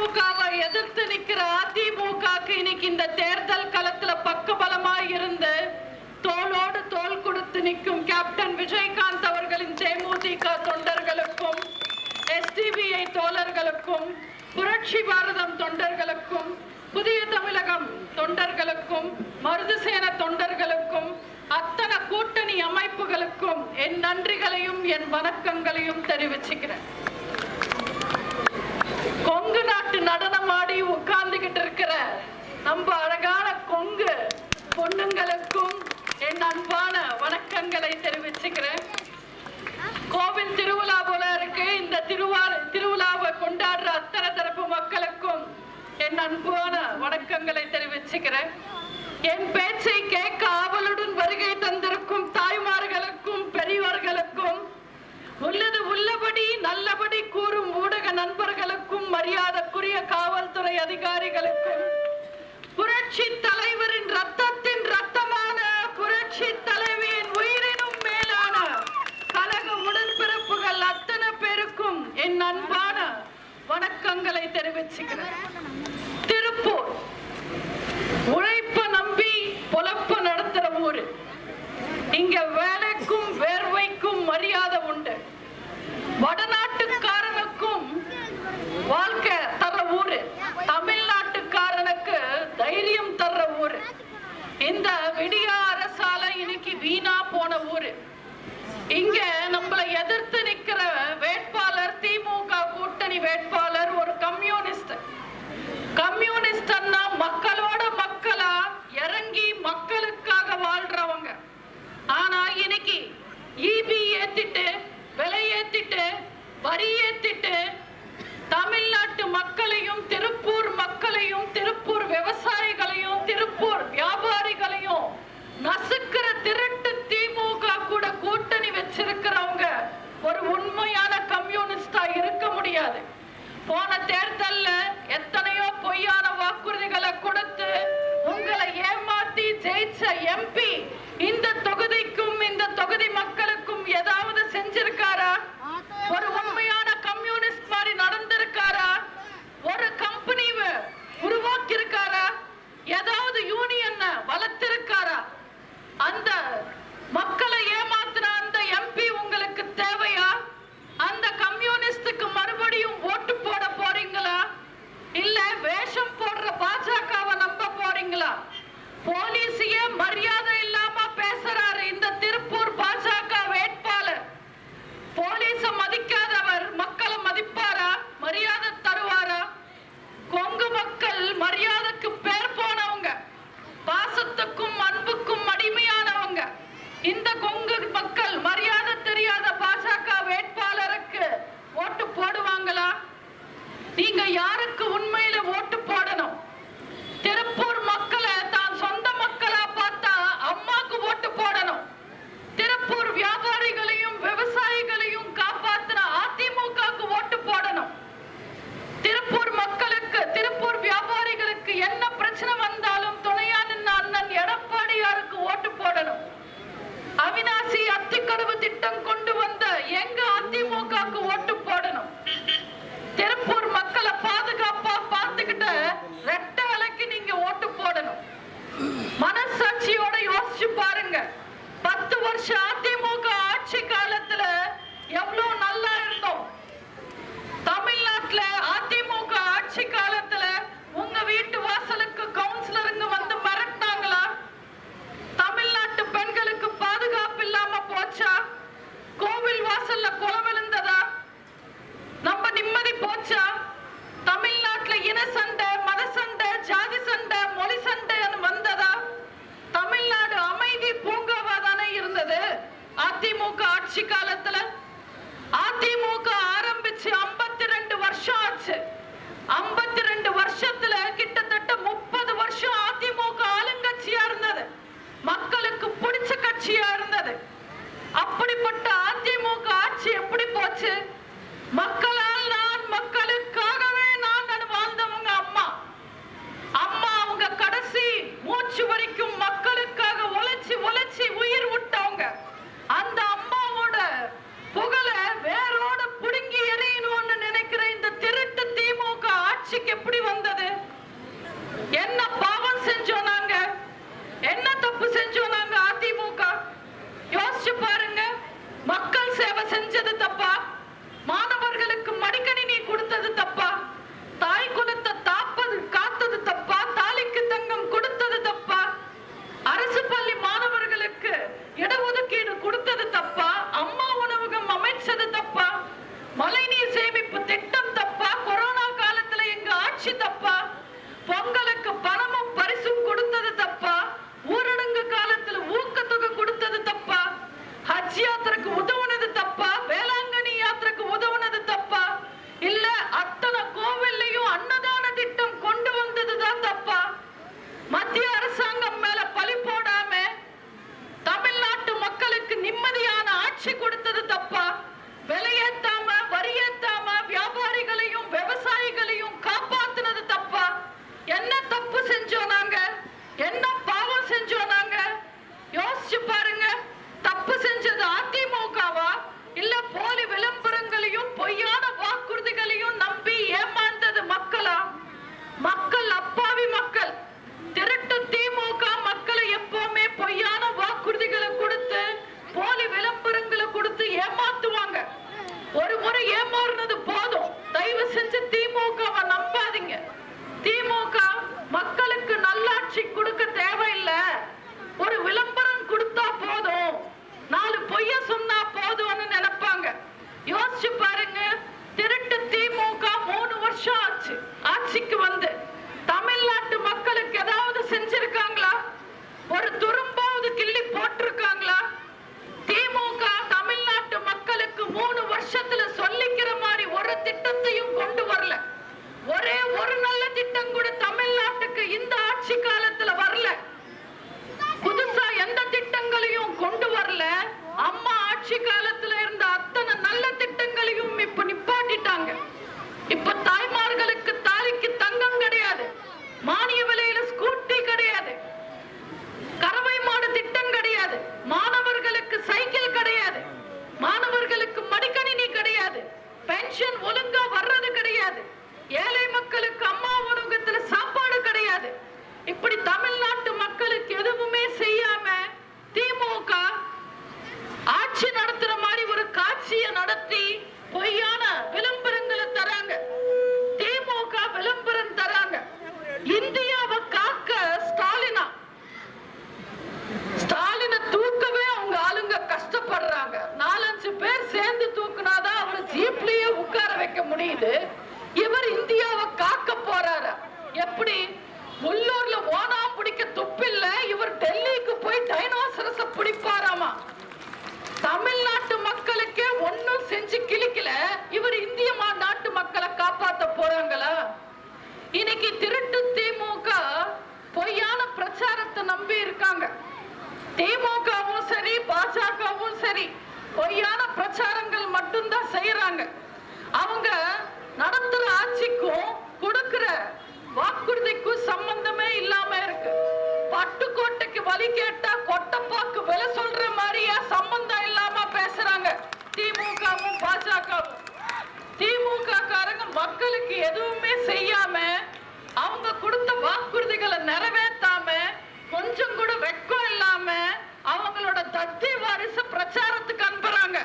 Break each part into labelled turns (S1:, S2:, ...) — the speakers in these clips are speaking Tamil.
S1: திமுகவை எதிர்த்து நிக்கிற அதிமுகக்கு இன்னைக்கு இந்த தேர்தல் களத்துல பக்கபலமாய் இருந்து தோளோடு தோல் கொடுத்து நிற்கும் கேப்டன் விஜயகாந்த் அவர்களின் தேமுதிக தொண்டர்களுக்கும் எஸ்டிபிஐ தோழர்களுக்கும் புரட்சி பாரதம் தொண்டர்களுக்கும் புதிய தமிழகம் தொண்டர்களுக்கும் மருதுசேன தொண்டர்களுக்கும் அத்தனை கூட்டணி அமைப்புகளுக்கும் என் நன்றிகளையும் என் வணக்கங்களையும் தெரிவிச்சுக்கிறேன். நடனமாடி உட்கார்ந்துகிட்டு இருக்கிற நம்ம அழகான கொங்கு பொண்ணுங்களுக்கும் என் அன்பான வணக்கங்களை தெரிவிச்சுக்கிறேன். கோவில் திருவிழா போல இருக்கு. இந்த திருவா திருவிழாவை கொண்டாடுற அத்தனை தரப்பு மக்களுக்கும் என் அன்பான வணக்கங்களை தெரிவிச்சுக்கிறேன். என் பேச்சை கேட்க ஆவலுடன் வருகை தந்திருக்கும் தாய்மார்களுக்கும் பெரியவர்களுக்கும் உள்ளது உள்ளபடி நல்லபடி கூறும் ஊடக நண்பர்களுக்கும் மரியாதைக்குரிய காவல்துறை அதிகாரிகளுக்கும் புரட்சி தலைவரின் ரத்தத்தின் ரத்தமான புரட்சி தலைவியின் உயிரினும் மேலான கழக உடன்பிறப்புகள் அத்தனை பேருக்கும் என் அன்பான வணக்கங்களை தெரிவிச்சுக்கிறேன். திருப்பூர் உழைப்ப நம்பி பொழப்ப நடத்துற ஊரு. இங்க வேலை இந்த விடியார சாலை இன்னைக்கு வீணா போன ஊரு. இங்க நம்மளை எதிர்த்து நிக்கிற வேட்பாளர் திமுக கூட்டணி வேட்பாளர் ஒரு கம்யூனிஸ்ட். கம்யூனிஸ்ட்னா மக்களோட மக்களா இறங்கி மக்களுக்காக வாழ்றவங்க. ஆனா இன்னைக்கு ஈபி ஏத்திட்டு விலை ஏத்திட்டு வரி ஏத்திட்டு தமிழ்நாட்டு மக்களையும் திருப்பூர் மக்களையும் திருப்பூர் விவசாயிகளையும் நசுக்கிற திருட்டு திமுக கூட கூட்டணி வச்சிருக்கிறவங்க ஒரு உண்மையான கம்யூனிஸ்டா இருக்க முடியாது. போன தேர்தல்ல எத்தனையோ பொய்யான வாக்குறுதிகளை கொடுத்து உங்களை ஏமாத்தி ஜெயிச்ச எம்பி இந்த தொகுதிக்கும் இந்த தொகுதி மக்களுக்கும் ஏதாவது செஞ்சிருக்காரா ஒரு உண்மையான கம்யூனிஸ்ட் மாதிரி நடந்திருக்காரா ஒரு கம்பெனி உருவாக்கி இருக்காரா ஏதாவது யூனியன் வளர்த்திருக்காரா அந்த மக்களை ஏமாத்துற அந்த எம்பி உங்களுக்கு தேவையா அந்த கம்யூனிஸ்டுக்கு மறுபடியும் ஓட்டு போட போறீங்களா இல்ல வேஷம் போடுற பாஜகவை நம்ப போறீங்களா போலீஸையே மரியாதை இல்லாம பேசுறாரு இந்த திருப்பூர் பாஜக வேட்பாளர்? போலீஸ மதிக்காதவர் மக்களை மதிப்பாரா? மரியாதை தருவாரா? கொங்கு மக்கள் மரியாதைக்கு பேர் போனவங்க பாசத்துக்கும் அன்புக்கும் அடிமையானவங்க இந்த கொங்கு மக்கள் மரியாதை தெரியாத பாஜக வேட்பாளருக்கு ஓட்டு போடுவாங்களா? நீங்க யாருக்கு உண்மையில ஓட்டு போடணும்? திருப்பூர் ஆட்சி காலத்துல அதிமுக ஆரம்பிச்சு ஐம்பத்தி ரெண்டு வருஷம் ஆச்சு. ஐம்பத்தி ரெண்டு வருஷத்துல மக்களுக்கு எதுவுமே செய்யாம அவங்க கொடுத்த வாக்குறுதிகளை நிறைவேத்தாம கொஞ்சம் கூட வெக்கம் இல்லாம அவங்களோட தத்தி வாரிசு பிரச்சாரத்துக்கு அனுப்புறாங்க.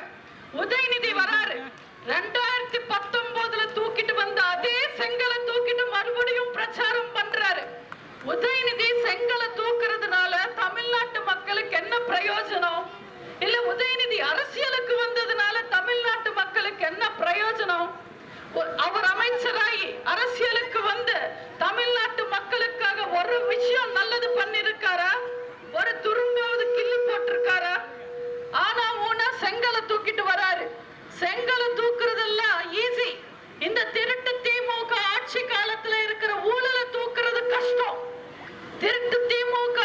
S1: உதயநிதி வராரு. ரெண்டாயிரத்தி பத்தொன்பதுல தூக்கிட்டு வந்த அதே செங்கலை தூக்கிட்டு மறுபடியும் பிரச்சாரம் பண்றாரு. உதயநிதி செங்கலை தூக்குறதுனால தமிழ்நாட்டு மக்களுக்கு என்ன பிரயோஜனம் இல்ல உதயநிதி அரசியலுக்கு வந்ததுனால தமிழ்நாட்டு மக்களுக்கு என்ன பிரயோஜனம் ஒ- அவர் அமைச்சராகி அரசியலுக்கு வந்து தமிழ்நாட்டு மக்களுக்காக ஒரு விஷயம் நல்லது பண்ணிருக்காரா ஒரு துரும்பாவது கிள்ளி போட்டிருக்காரா ஆனா ஊனா செங்கலை தூக்கிட்டு வராரு செங்கலை தூக்குறதெல்லாம் ஈஸி இந்த திருட்டு திமுக ஆட்சி காலத்துல இருக்கிற ஊழலை தூக்குறது கஷ்டம் திருட்டு திமுக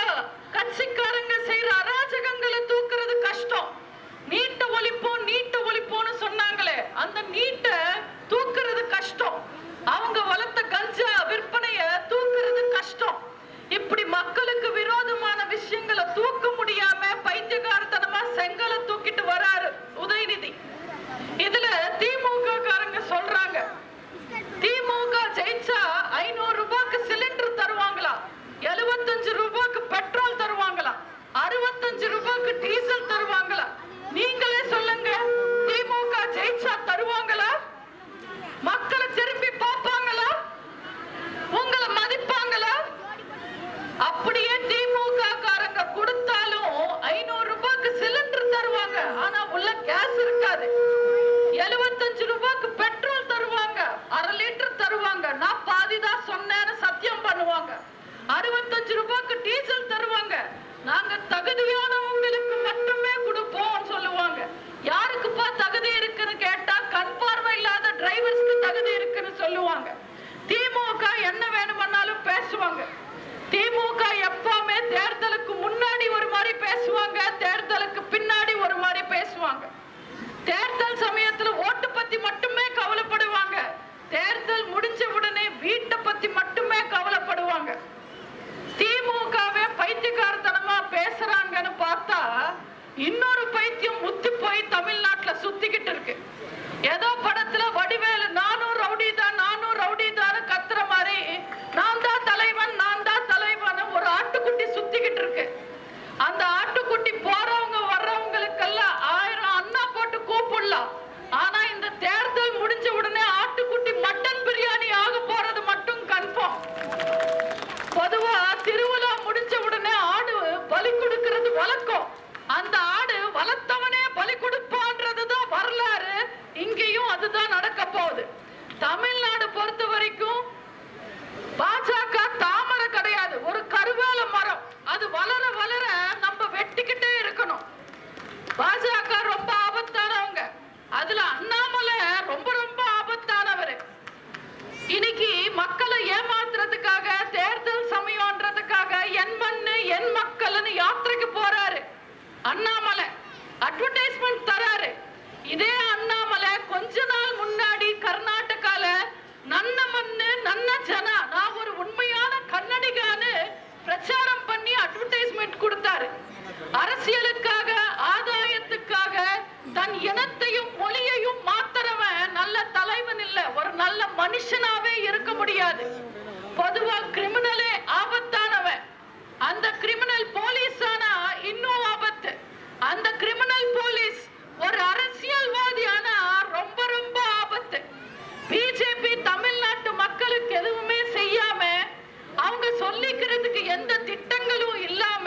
S1: கட்சிக்காரங்க செய்யற அராஜகங்களை தூக்குறது கஷ்டம் நீட்ட ஒழிப்போம் நீட்ட ஒழிப்போம்னு சொன்னாங்களே அந்த நீட்டை தூக்குறது கஷ்டம் அவங்க வளர்த்த கஞ்சா விற்பனைய தூக்குறது கஷ்டம் இப்படி மக்களுக்கு விரோதமான விஷயங்களை தூக்க முடியாம பைத்தியகாரத்தனமா செங்கலை தூக்கிட்டு வராரு உதயநிதி இதுல திமுக காரங்க சொல்றாங்க திமுக ஜெயிச்சா ஐநூறு ரூபாய்க்கு சிலிண்டர் தருவாங்களா எழுபத்தஞ்சு ரூபாய்க்கு பெட்ரோல் தருவாங்களா அறுபத்தஞ்சு ரூபாய்க்கு டீசல் தருவாங்களா நீங்களே சொல்லுங்க திமுக ஜெயிச்சா தருவாங்களா மக்களை திரும்பி பார்ப்பாங்களா உங்களை மதிப்பாங்களா அப்படியே திமுக காரங்க கொடுத்தாலும் ஐநூறு ரூபாய்க்கு சிலிண்டர் தருவாங்க. ஆனா உள்ள கேஸ் இருக்காது. எழுபத்தஞ்சு ரூபாய்க்கு பெட்ரோல் தருவாங்க. அரை லிட்டர் தருவாங்க. நான் பாதி தான் சொன்னேன்னு சத்தியம் பண்ணுவாங்க. அறுபத்தஞ்சு ரூபாய்க்கு டீசல் தருவாங்க. நாங்க தகுதியானவங்களுக்கு மட்டுமே கொடுப்போம் சொல்லுவாங்க. யாருக்குப்பா தகுதி இருக்குன்னு கேட்டா கண் பார்வை இல்லாத டிரைவர்ஸ்க்கு தகுதி இருக்குன்னு சொல்லுவாங்க. திமுக என்ன வேணும்னாலும் பேசுவாங்க. திமுக எப்பவுமே தேர்தலுக்கு முன்னாடி ஒரு மாதிரி பேசுவாங்க தேர்தலுக்கு பின்னாடி ஒரு மாதிரி பேசுவாங்க. தேர்தல் சமயத்துல ஓட்டு பத்தி மட்டுமே கவலைப்படுவாங்க. தேர்தல் முடிஞ்ச உடனே வீட்டை பத்தி மட்டுமே கவலைப்படுவாங்க. திமுகவே பைத்தியக்காரத்தனமா பேசுறாங்கன்னு பார்த்தா இன்னொரு பைத்தியம் முத்தி போய் தமிழ்நாட்டுல சுத்திக்கிட்டு இருக்கு. ஏதோ படத்துல வடிவேலு நான் பாஜக தாமரை கிடையாது. ஒரு கருவேல மரம். அது வளர வளர நம்ம வெட்டிக்கிட்டே இருக்கணும். பாஜக ரொம்ப ஆபத்தானவங்க. அதுல அண்ணாமலை ரொம்ப ரொம்ப ஆபத்தானவர். இன்னைக்கு மக்களை ஏமாத்துறதுக்காக தேர்தல் சமயம்ன்றதுக்காக என் மண்ணு என் மக்கள்னு யாத்திரைக்கு போறாரு. அண்ணாமலை அட்வர்டைஸ்மெண்ட் தராரு. இதே அண்ணாமலை கொஞ்ச நாள் முன்னாடி கர்நாடகால நன்ன மண்ணு நன்ன ஜன உண்மையான கன்னடிகான்னு பிரச்சாரம் பண்ணி அட்வர்டைஸ்மெண்ட் கொடுத்தாரு. அரசியலுக்காக ஆதாயத்துக்காக தன் இனத்தையும் மொழியையும் மாத்துறவன் நல்ல தலைவன் இல்ல. ஒரு நல்ல மனுஷனாவே இருக்க முடியாது. பொதுவா கிரிமினலே ஆபத்தானவன் அந்த கிரிமினல் போலீஸ் ஆனா இன்னும் ஆபத்து அந்த கிரிமினல் போலீஸ் ஒரு அரசியல்வாதி ஆனா ரொம்ப ரொம்ப ஆபத்து பிஜேபி தமிழ்நாட்டு மக்களுக்கு எதுவுமே செய்யாம அவங்க சொல்லிக்கிறதுக்கு எந்த திட்டங்களும் இல்லாம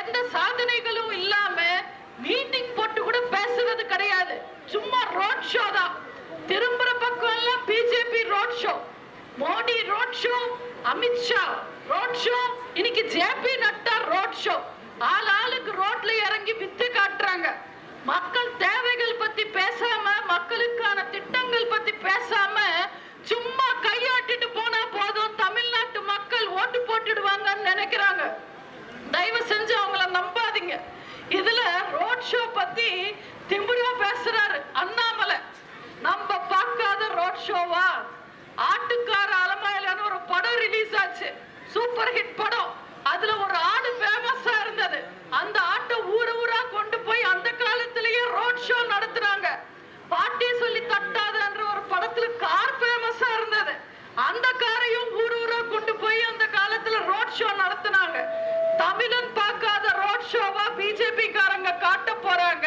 S1: எந்த சாதனைகளும் இல்லாம மீட்டிங் போட்டு கூட பேசுறது கிடையாது சும்மா ரோட் ஷோ தான் திரும்புற பக்கம் எல்லாம் BJP road show Modi road show Amit Shah road show இன்னைக்கு ஜேபி நட்டா ரோட் ஷோ ஆள் ஆளுக்கு ரோட்ல இறங்கி வித்து காட்டுறாங்க மக்கள் தேவைகள் பத்தி பேசாம மக்களுக்கான திட்டங்கள் பத்தி பேசாம சும்மா கையாட்டிட்டு போனா போதும் தமிழ்நாட்டு மக்கள் ஓட்டு போட்டுடுவாங்கன்னு நினைக்கிறாங்க. தயவு செஞ்சு அவங்கள நம்பாதீங்க. இதுல ரோட் ஷோ பத்தி திம்பிடுவா பேசுறாரு அண்ணாமலை. நம்ம பார்க்காத ரோட் ஷோவா? ஆட்டுக்கார அலமாயிலான ஒரு படம் ரிலீஸ் ஆச்சு. சூப்பர் ஹிட் படம். அதுல ஒரு ஆடு ஃபேமஸா இருந்தது. அந்த ஆட்டை ஊரு ஊரா கொண்டு போய் அந்த காலத்திலேயே ரோட் ஷோ நடத்துறாங்க பாட்டி சொல்லி தட்டாதன்ற ஒரு படத்துல கார் ஃபேமஸா இருந்தது அந்த காரையும் ஊர் ஊரா கொண்டு போய் அந்த காலத்துல ரோட் ஷோ நடத்துனாங்க தமிழன் பார்க்காத ரோட் ஷோவா பிஜேபி காரங்க காட்ட போறாங்க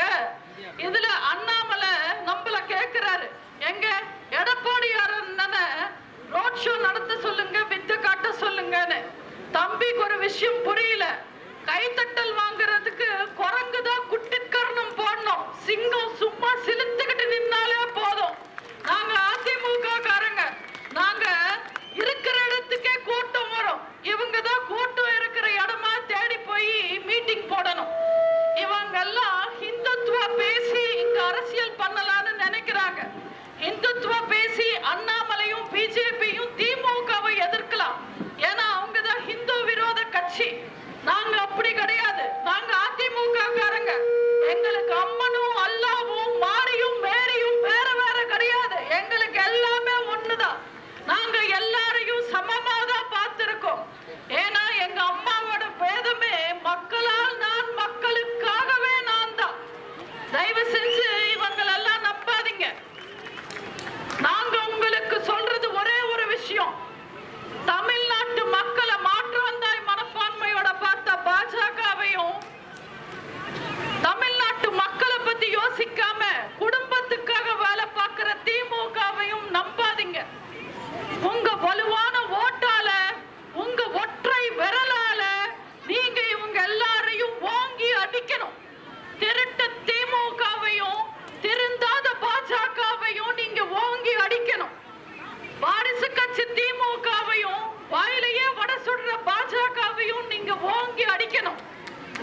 S1: இதுல அண்ணாமலை நம்மள கேக்குறாரு எங்க எடப்பாடியார் ரோட் ஷோ நடத்த சொல்லுங்க வித்து காட்ட சொல்லுங்கன்னு எனக்கு ஒரு விஷயம் புரியல. கைத்தட்டல் வாங்குற குரங்கு தான் குட்டிக்கரணம் போடணும் சிங்கம் சும்மா சிலுத்துக்கிட்டு நின்னாலே போதும் நாங்க அதிமுக காரங்க நாங்க இருக்கிற இடத்துக்கே கூட்டம் வரும் இவங்க தான் கூட்டம் இருக்கிற இடமா தேடி போய் மீட்டிங் போடணும் இவங்க எல்லாம் ஹிந்துத்துவ பேசி இங்க அரசியல் பண்ணலாம்னு நினைக்கிறாங்க இந்துத்துவ பேசி அண்ணாமலையும் பிஜேபியும் திமுகவை எதிர்க்கலாம் ஏன்னா அவங்க தான் ஹிந்து விரோத கட்சி நாங்க அப்படி கிடையாது நாங்க அதிமுக காரங்க எங்களுக்கு அம்மனும் அல்லாவும் மாரியும் மேரியும் வேற வேற கிடையாது எங்களுக்கு எல்லாமே ஒண்ணுதான் நாங்க எல்லாரையும் சமமா தான் பார்த்திருக்கோம் ஏன்னா எங்க அம்மாவோட பேதமே மக்களால் நான் மக்களுக்காகவே நான் தான் தயவு செஞ்சு இவங்களெல்லாம் நம்பாதீங்க நாங்க உங்களுக்கு சொல்றது ஒரே ஒரு விஷயம் தமிழ்நாட்டு மக்களை மாற்றாந்தாய் மனப்பான்மையோட பார்த்த பாஜகவையும் தமிழ்நாட்டு மக்களை பத்தி யோசிக்காம குடும்பத்துக்காக வேலை பார்க்கிற திமுகவையும் நம்பாதீங்க உங்க வலுவான ஓட்டால உங்க ஒற்றை விரலால நீங்க இவங்க எல்லாரையும் வாங்கி அடிக்கணும் திருட்டு திமுகவையும் திருந்தாத பாஜகவையும் நீங்க ஓங்கி அடிக்கணும். வாரிசு கட்சி திமுகவையும் வாயிலேயே வட சுடுற பாஜகவையும் நீங்க ஓங்கி அடிக்கணும்.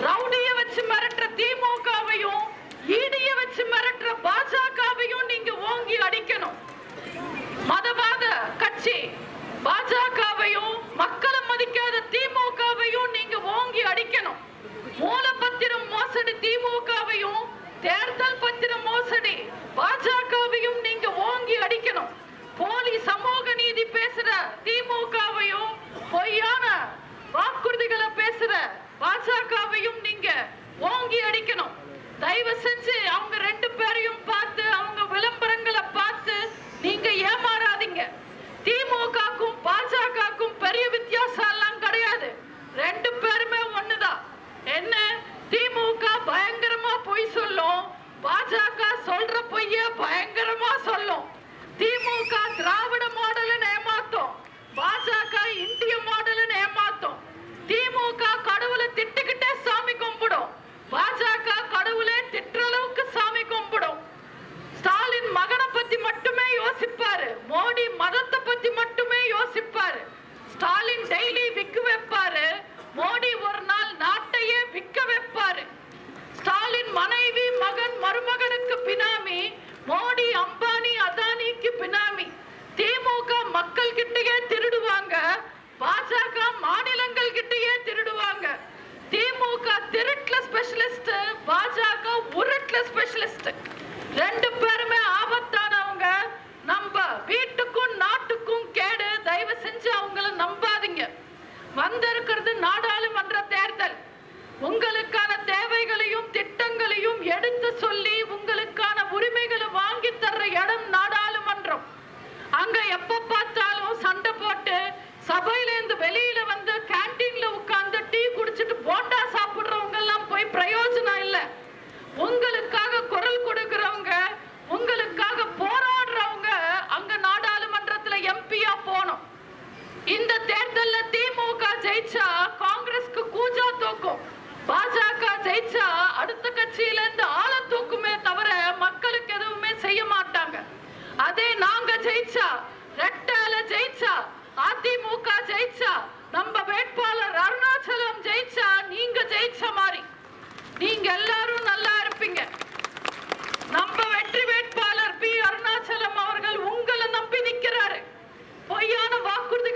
S1: ரவுடிய வச்சு மிரட்டுற திமுகவையும் ஈடிய வச்சு மிரட்டுற பாஜகவையும் நீங்க ஓங்கி அடிக்கணும். மதவாத கட்சி பாஜகவையும் மக்களை மதிக்காத திமுகவையும் நீங்க ஓங்கி அடிக்கணும். மூலப்பத்திரம் மோசடி திமுகவையும் தேர்தல் பத்திர மோசடி. பாஜகவையும் நீங்க ஓங்கி அடிக்கணும். போலி சமூக நீதி பேசுற திமுகவையும் பொய்யான வாக்குறுதிகளை பேசுற பாஜகவையும் நீங்க ஓங்கி அடிக்கணும் தயவு செஞ்சு அவங்க ரெண்டு பேரையும் பார்த்து அவங்க விளம்பரங்களை பார்த்து நீங்க ஏமாறாதீங்க திமுகக்கும் பாஜகக்கும் பெரிய வித்தியாசம் எல்லாம் கிடையாது ரெண்டு பேருமே ஒண்ணுதான் என்ன திமுக பயங்கரமா பொய் சொல்லும் பாஜக சொல்ற பொய்ய பயங்கரமா சொல்லும் திமுக திராவிட மாடல்னு ஏமாத்தும் பாஜக இந்திய மாடல்னு ஏமாத்தும் திமுக கடவுளை திட்டுக்கிட்டே சாமி கும்பிடும் பாஜக கடவுளே திட்டுற அளவுக்கு சாமி கும்பிடும். ஸ்டாலின் மகனை பத்தி மட்டுமே யோசிப்பாரு. மோடி மதத்தை பத்தி மட்டுமே யோசிப்பாரு. ஸ்டாலின் டெய்லி விக்க வைப்பாரு. மோடி ஒரு நாள் நாட்டையே விக்க வைப்பாரு. ஸ்டாலின் மனைவி மகன் மருமகனுக்கு பினாமி. மோடி அம்பானி அதானிக்கு பினாமி. திமுக மக்கள் கிட்டயே திருடுவாங்க. பாஜக மாநிலங்கள் கிட்டயே திருடுவாங்க. திமுக திருட்டுல ஸ்பெஷலிஸ்ட் பாஜக உருட்டுல பாஜக ஜெயிச்சா அடுத்த கட்சியில இருந்து ஆள தூக்குமே தவிர மக்களுக்கு எதுவுமே செய்ய மாட்டாங்க. அதே நாங்க ஜெயிச்சா ரெட்டால ஜெயிச்சா அதிமுக ஜெயிச்சா நம்ம வேட்பாளர் அருணாச்சலம் ஜெயிச்சா நீங்க ஜெயிச்ச மாதிரி. நீங்க எல்லாரும் நல்லா இருப்பீங்க. நம்ம வெற்றி வேட்பாளர் பி. அருணாச்சலம் அவர்கள் உங்களை நம்பி நிக்கிறாரு. பொய்யான வாக்குறுதி